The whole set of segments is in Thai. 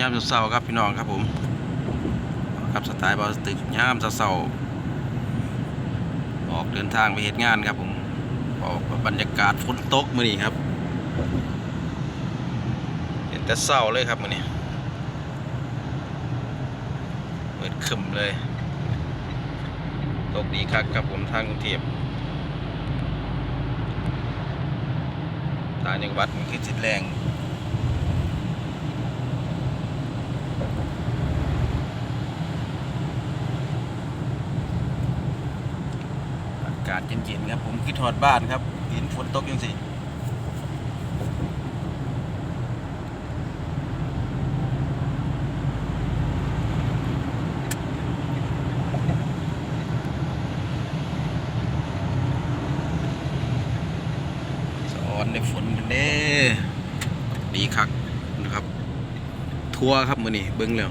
ยามเช้าๆครับพี่น้องครับผมครับสไตล์บอสตึกยามเช้าๆออกเดินทางไปเหตุงานครับผมออกบรรยากาศฝนตกมื้อนี้ครับ เห็นแต่เช้าเลยครับมื้อนี้มืดครึ้มเลย ตกดีคักครับผมทางกรุงเทพต่างจังหวัดมันคือจิตแรง อากาศเย็นๆครับ ผมคิดถอดบ้านครับเห็นฝนตกยังสิอนในฝนกันเด้ดีคักนะครับ ทัวร์ครับมือนี้เบิ้งแล้ว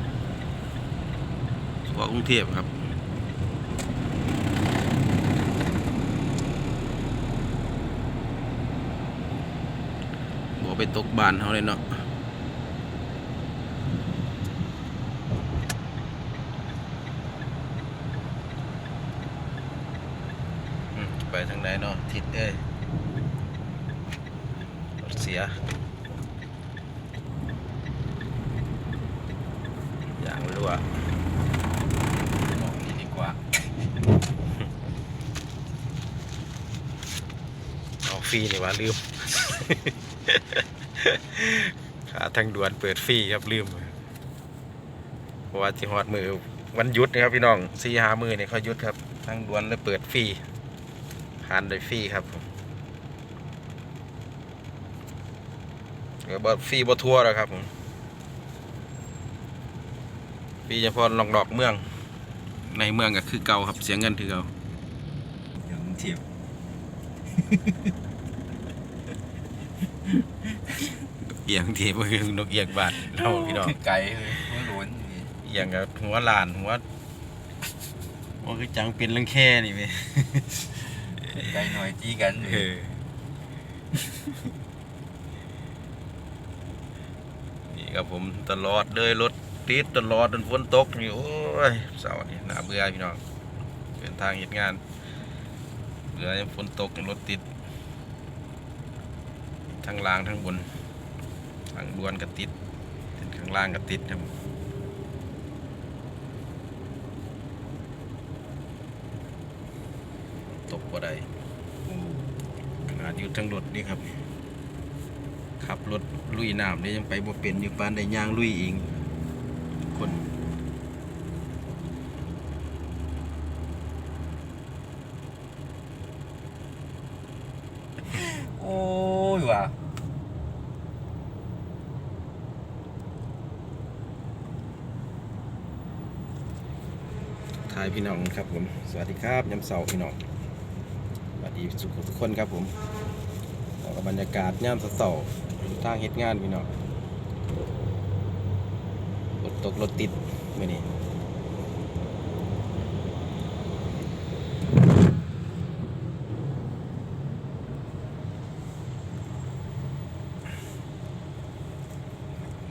ทัวร์กรุงเทพครับบ่ไปตกบานเขาเลยเนาะไปทางไหนเนาะทิศเอ้ยรถเสีย อ ย่างรั่วมองนี่ดีกว่าเอาฟรีนี่ว่าลืม ขาทางด่วนเปิดฟรีครับลืม เพราะว่าที่ฮอดมือวันยุดนะครับพี่น้องสี่หามือเนี่ยเขายุดครับ ทางด่วนเลยเปิดฟรีผ่านโดยฟรีครับเดี๋ยวบฟรีบทัวร์แล้วครับผม ฟรีเฉพาะลองดอกเมือง ในเมืองก็คือเก่าครับเสียเงินคือเก่าอย่างเทียบเอียงทีบ่คือนกเอียงบาดเราพี่น้องคือไก่เลยหัวโล้นนี่เอียงกับหัวลานหัวว่าคือจังเป็นลังแค่นี่เว้ยไก่หน่อยตีกันเออนี่ครับผมตลอดเลยรถ ติดตลอดจนฝนตกนี่โอ้ยเสาร์นี่น่าเบื่อพี่น้องเดินทางเหตุงานเบื่อฝนตกรถติด ทั้งล่างทั้งบนทางด่วนก็ติดข้างล่างก็ติดครับตกบ่ได้ขนาดอยู่ทั้งรถนี่ครับขับรถลุยน้ำนี่ยังไปบ่เป็นอยู่ปานได้ย่างลุยเอง คนโอ้ยว่ะทายพี่น้องครับผม สวัสดีครับยำเสาพี่น้อง สวัสดีสุขทุกคนครับผมก็บรรยากาศย่ามเสาทางเฮ็ดงานพี่น้อง ตกรถติดมื่อนี้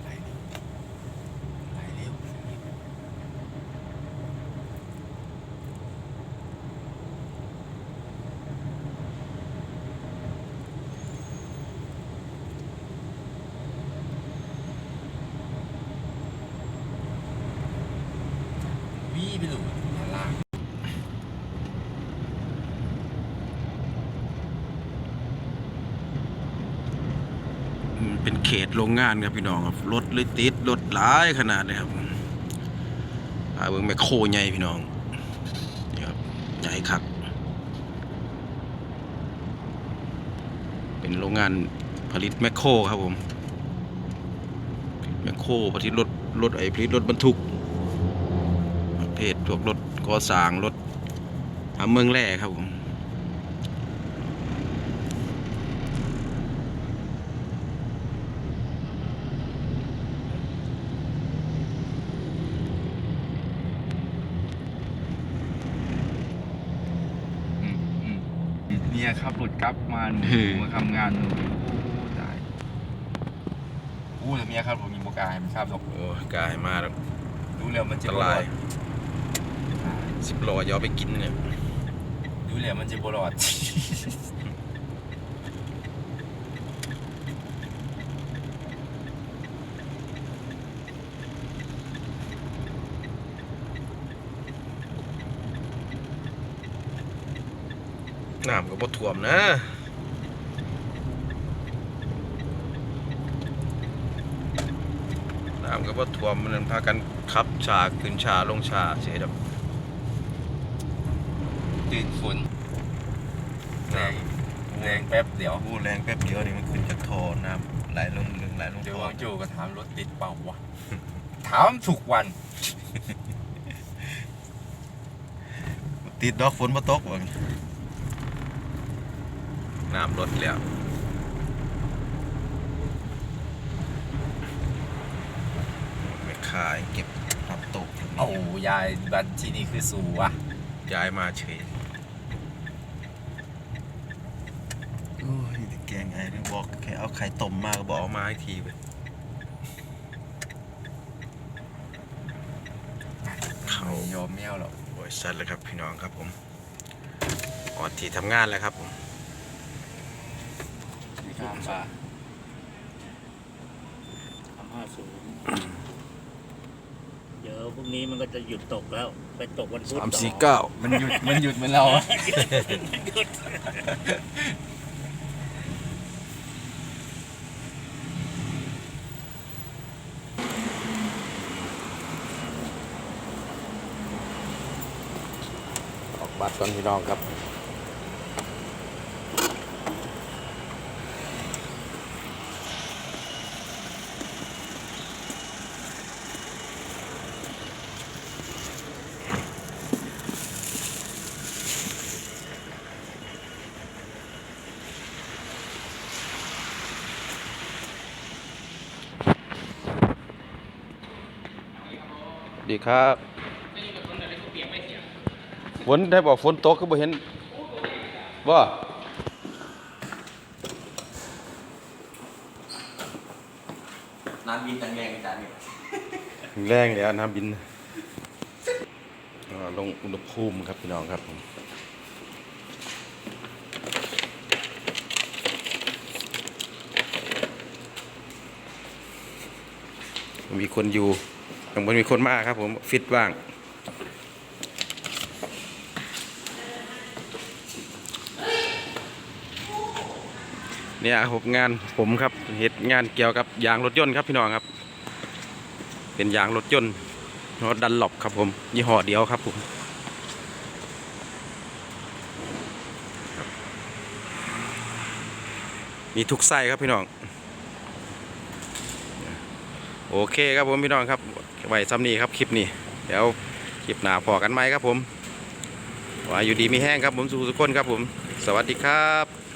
ไหลไหลเร็ว วี่ไปหลุดมาล่าง อืม เป็นเขตโรงงานครับพี่น้องครับรถเลยติดรถหลายขนาดเลยครับอาเบิ่งแมคโครใหญ่พี่น้องนี่ครับใหญ่คักเป็นโรงงานผลิตแมคโครครับผมแมคโครผลิตรถรถไอผลิตรถบรรทุกประเภทพวกรถก่อสร้างรถทำเมืองแร่ครับผม อืมอืมเนี่ยครับหลุด กลับมาหนูเฮ้ยมาทำงานหนูโอ้ตายอู้แต่เมียครับผมมีโมบกล้าให้มันข้ามหรอกโอ้ยกายมาแล้วรู้แล้วมันจะอันตบ่รราอยดสิบโลอย่าเอาไปกินเนี่ยรู้แล้วมันจะบ่รอด น้ำก็บ่ท่วมนะน้ำก็บ่ท่วมมันพากันขับชาขึ้นชาลงชาเสียดับตื่นฝนแรงแรงแป๊บเดียวพูดแรงแป๊บเดียวนี่มันขึ้นจากท่อน้ำไหลลงลึงไหลลงเดี๋ยวท่อวังโจก็ถามรถติดเปล่าวะถามทุกวัน ติดดอกฝนมาตกว่ะ น้ำลดแล้วไม่ขายเก็บทับตกโอ้ยายบันที่นี่คือสูวะย้ายมาเฉยโอ้ยแต่แกงไงนึกบอกแค่เอาไข่ต้มมาก็บอกเอามาอีกทีไปเขาไม่ยอมแมวหรอกโอ้ยสัตว์เลยครับพี่น้องครับผมออดที่ทำงานแล้วครับผม ข้ามฟ้าทำห้าศูนย์เดี๋ยวพรุ่งนี้มันก็จะหยุดตกแล้ว ไปตกวันพุธสามต่อสี่เก้ามันหยุดมันหยุดเหมือนเราอะออกบัตรก่อนพี่น้องครับ ดีครับฝนได้บอกฝนตกก็บ่เห็นว่าน้ำบินแรงๆจานนี่แรงแล้วน้ำบินอ่าลงอุณหภูมิครับพี่น้องครับผมมีคนอยู่ ยังไม่มีคนมากครับผมฟิตว่างเนี่ยผมงานผมครับเหตุงานเกี่ยวกับยางรถยนต์ครับพี่น้องครับ เป็นยางรถยนต์รถดันหลบครับผม ยี่ห้อเดียวครับผมมีทุกไส้ครับพี่น้อง โอเคครับผมพี่น้องครับ ไว้ซ้ำนี้ครับคลิปนี้ เดี๋ยวคลิปหน้าพอกันไหมครับผมว่าอยู่ดีมีแห้งครับผมสู่สุกคนครับผม สวัสดีครับ